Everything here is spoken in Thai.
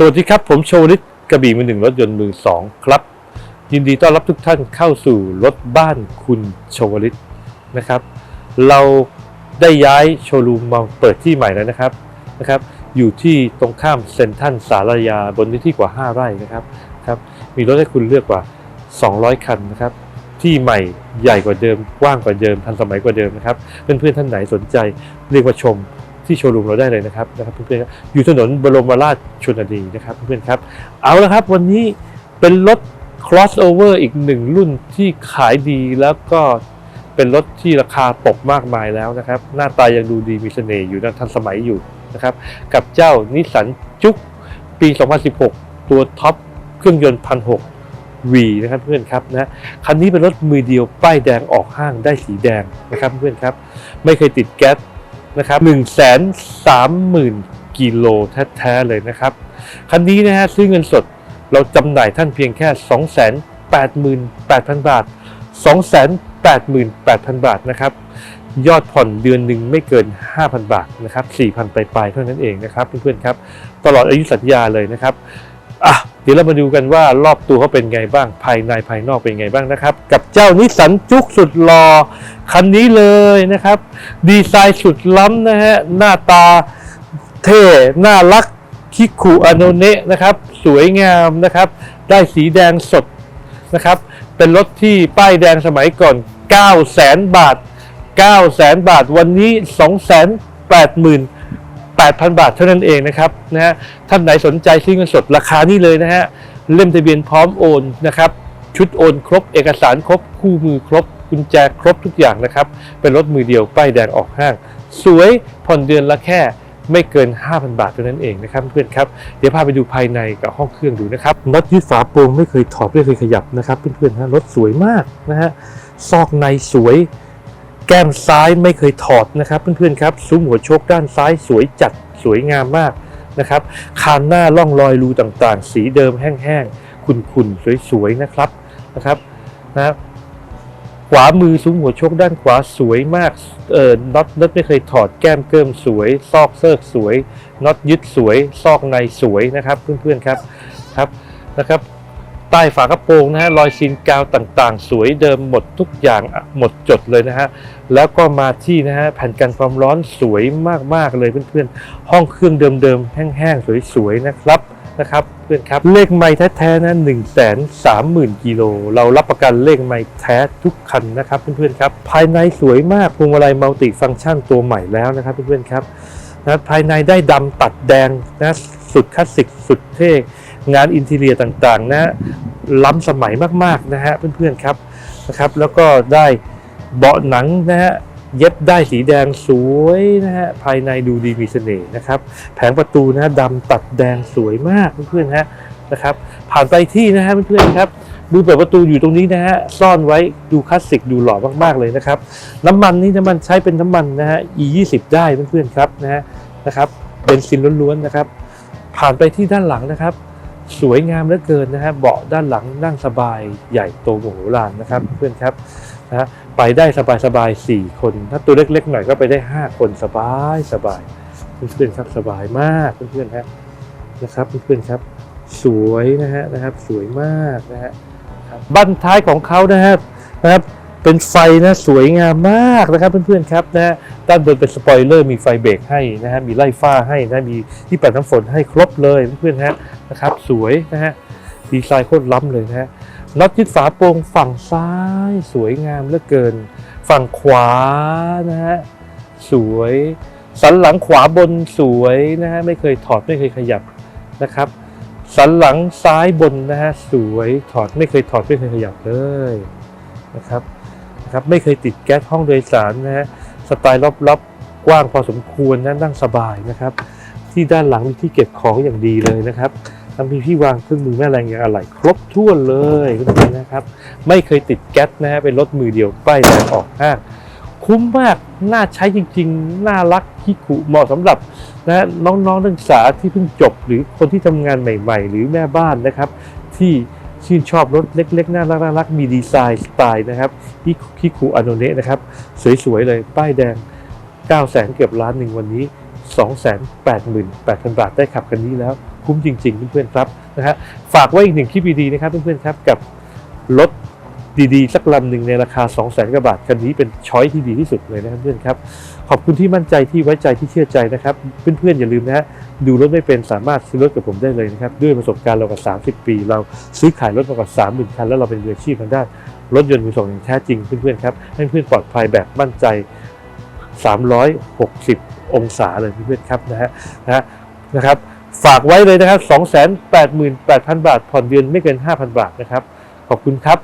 สวัสดีครับ ผมโชวลิตกระบี่มือหนึ่งรถยนต์มือสองครับ ยินดีต้อนรับทุกท่านเข้าสู่รถบ้านคุณโชวลิตนะครับ เราได้ย้ายโชว์รูมมาเปิดที่ใหม่แล้วนะครับนะครับ อยู่ที่ตรงข้ามเซ็นทรัลสารยาบนพื้นที่กว่า 5 ไร่นะครับครับมีรถให้คุณเลือกกว่า 200 คันนะครับ ที่ใหม่ใหญ่กว่าเดิมกว้างกว่าเดิมทันสมัยกว่าเดิมนะครับเพื่อนๆท่านไหนสนใจเรียกว่าชม ที่โชว์รูมเราได้เลยนะครับนะครับเพื่อนๆอยู่ถนนบรมราชชนนีนะครับเพื่อนๆครับเอาละครับวันนี้เป็นรถ crossover อีกหนึ่งรุ่นที่ขายดีแล้วก็เป็นรถที่ราคาตกมากมายแล้วนะครับ หน้าตายังดูดีมีเสน่ห์อยู่นะทันสมัยอยู่นะครับ กับเจ้านิสสันจุกปี 2016 ตัวท็อปเครื่องยนต์พันหก V นะครับเพื่อนครับนะคันนี้เป็นรถมือเดียวป้ายแดงออกห้างได้สีแดงนะครับเพื่อนครับ ไม่เคยติดแก๊ส นะครับ1 3 0 0 0 0กิโลแท้ๆเลยนะครับ คันนี้นะฮะซื้อเงินสดเราจำหน่ายท่านเพียงแค่ 288,000 บาท 288,000 บาทนะครับ ยอดผ่อนเดือนหนึ่งไม่เกิน 5,000 บาทนะครับ4,000 ปลายๆเท่านั้นเองนะครับเพื่อนๆครับ ตลอดอายุสัญญาเลยนะครับอะ ดี๋ยวเรามาดูกันว่ารอบตัวเขาเป็นไงบ้างภายในภายนอกเป็นไงบ้างนะครับ กับเจ้านิสสันจุกสุดหล่อคันนี้เลยนะครับ ดีไซน์สุดล้ำนะฮะหน้าตาเท่น่ารักคิคุอโนเนะนะครับ สวยงามนะครับ ได้สีแดงสดนะครับ เป็นรถที่ป้ายแดงสมัยก่อน 9 0 0 0 0 0 บาท 9 0 0 0 0 0 บาท วันนี้ 2 8 0 0 0 0 8,000 บาทเท่านั้นเองนะครับนะฮะท่านไหนสนใจซื้อเงินสดราคานี้เลยนะฮะเล่มทะเบียนพร้อมโอนนะครับชุดโอนครบ เอกสารครบ คู่มือครบ กุญแจครบทุกอย่างนะครับ เป็นรถมือเดียวป้ายแดงออกห้าง สวยผ่อนเดือนละแค่ไม่เกิน 5,000 บาทเท่านั้นเองนะครับเพื่อนครับ เดี๋ยวพาไปดูภายในกับห้องเครื่องดูนะครับน็อตยึดฝาโปร่งไม่เคยถอดไม่เคยขยับนะครับเพื่อนๆฮะรถสวยมากนะฮะซอกในสวย แก้มซ้ายไม่เคยถอดนะครับเพื่อนๆครับซุ้มหัวโชคด้านซ้ายสวยจัดสวยงามมากนะครับคานหน้าล่องรอยรูต่างๆ สีเดิมแห้งๆขุ่นๆสวยๆนะครับนะครับนะขวามือซุ้มหัวโชคด้านขวาสวยมากเอ่อน็อตน็อตไม่เคยถอดแก้มเกิมสวย ซอกเซิร์กสวยน็อตยึดสวย ซอกในสวยนะครับ เพื่อนๆครับครับนะครับ ใต้ฝากระโปรงนะฮะรอยซีนกาวต่างๆ สวยเดิมหมดทุกอย่างหมดจดเลยนะฮะแล้วก็มาที่นะฮะแผ่นกันความร้อนสวยมากๆเลยเพื่อนๆ ห้องเครื่องเดิมๆ แห้งๆ สวยๆ นะครับนะครับเพื่อนครับเลขไม่แท้ๆนะหนึ่งแสนสามหมื่นกิโลเรารับประกันเลขไม่แท้ทุกคันนะครับเพื่อนๆครับภายในสวยมากพวงมาลัยมัลติฟังก์ชันตัวใหม่แล้วนะครับเพื่อนๆครับนะภายในได้ดำตัดแดงนะสุดคลาสสิกสุดเท่ งานอินทีเรียต่างๆนะล้ำสมัยมากๆนะฮะเพื่อนๆครับนะครับแล้วก็ได้เบาะหนังนะฮะเย็บได้สีแดงสวยนะฮะภายในดูดีมีเสน่ห์นะครับ แผงประตูนะดำตัดแดงสวยมากเพื่อนๆฮะนะครับ ผ่านไปที่นะฮะเพื่อนๆครับดูเปิดประตูอยู่ตรงนี้นะฮะซ่อนไว้ดูคลาสสิกดูหล่อมากๆเลยนะครับ น้ำมันนี่น้ำมันใช้เป็นน้ำมันนะฮะ E 2 0 ได้เพื่อนๆครับนะฮะนะครับเบนซินล้วนๆนะครับ ผ่านไปที่ด้านหลังนะครับ สวยงามเหลือเกินนะฮะเบาะด้านหลังนั่งสบายใหญ่โตโมโหลานนะครับเพื่อนครับนะฮะไปได้สบายๆสี่คน ถ้าตัวเล็กๆหน่อยก็ไปได้ห้าคนสบายสบายเพื่อนๆครับสบายมากเพื่อนๆฮะนะครับเพื่อนๆครับ สวยนะฮะนะครับสวยมากนะฮะบบั้นท้ายของเขานะฮะนะครับ เป็นไฟนะสวยงามมากนะครับเพื่อนๆครับนะฮะด้านบนเป็นสปอยเลอร์มีไฟเบรกให้นะฮะมีไล่ฟ้าให้นะมีที่ปัดน้ำฝนให้ครบเลยเพื่อนๆฮะนะครับ สวยนะฮะดีไซน์โคตรล้ำเลยนะฮะน็อตยึดฝาโปรงฝั่งซ้ายสวยงามเหลือเกิน ฝั่งขวานะฮะสวย สันหลังขวาบนสวยนะฮะไม่เคยถอดไม่เคยขยับนะครับ สันหลังซ้ายบนนะฮะสวยถอดไม่เคยถอดไม่เคยขยับเลยนะครับ นะครับไม่เคยติดแก๊สห้องโดยสารนะฮะสไตล์รอบๆกว้างพอสมควรนะนั่งสบายนะครับ ที่ด้านหลังมีที่เก็บของอย่างดีเลยนะครับทั้งมีที่วางเครื่องมือแม่แรงอย่างอะไหล่ครบถ้วนเลยคุณผู้ชมนะครับ ไม่เคยติดแก๊สนะฮะเป็นรถมือเดียวป้ายแดงออกห้างคุ้มมาก น่าใช้จริงๆ น่ารักคิคุเหมาะสำหรับนะน้องๆนักศึกษาที่เพิ่งจบหรือคนที่ทำงานใหม่ ๆ หรือแม่บ้านนะครับ ที่ ชื่นชอบรถเล็ก ๆ น่ารักๆมีดีไซน์สไตล์นะครับคิคิคุอโนเนะนะครับ สวย ๆ เลย ป้ายแดง 9 0 0แสนเกือบล้านหนึ่งวันนี้ 2 8 8 0 0 0 บาทได้ขับกันนี้แล้วคคุ้มจริง ๆ เพื่อนๆครับนะฮะฝากไว้อีกหนึ่งคลิปดีๆนะครับเพื่อนๆครับกับรถ ดีๆ สักลำหนึ่งในราคา 2 0 0 0 0 0กว่าบาทคันนี้เป็นช้อยที่ดีที่สุดเลยนะครับเพื่อนครับ ขอบคุณที่มั่นใจที่ไว้ใจที่เชื่อใจนะครับ เพื่อนๆอย่าลืมนะฮะดูรถไม่เป็นสามารถซื้อรถกับผมได้เลยนะครับ ด้วยประสบการณ์เรากว่า 30 ปี เราซื้อขายรถมากว่า 30,000 คัน แล้วเราเป็นมืออาชีพทางด้านรถยนต์มือสองอย่างแท้จริงเพื่อนๆครับให้เพื่อนปลอดภัยแบบมั่นใจ 360 องศาเลยเพื่อนๆครับนะฮะนะฮะนะครับฝากไว้เลยนะครับ 288,000 บาทผ่อนเดือนไม่เกิน 5,000 บาทนะครับ ขอบคุณครับ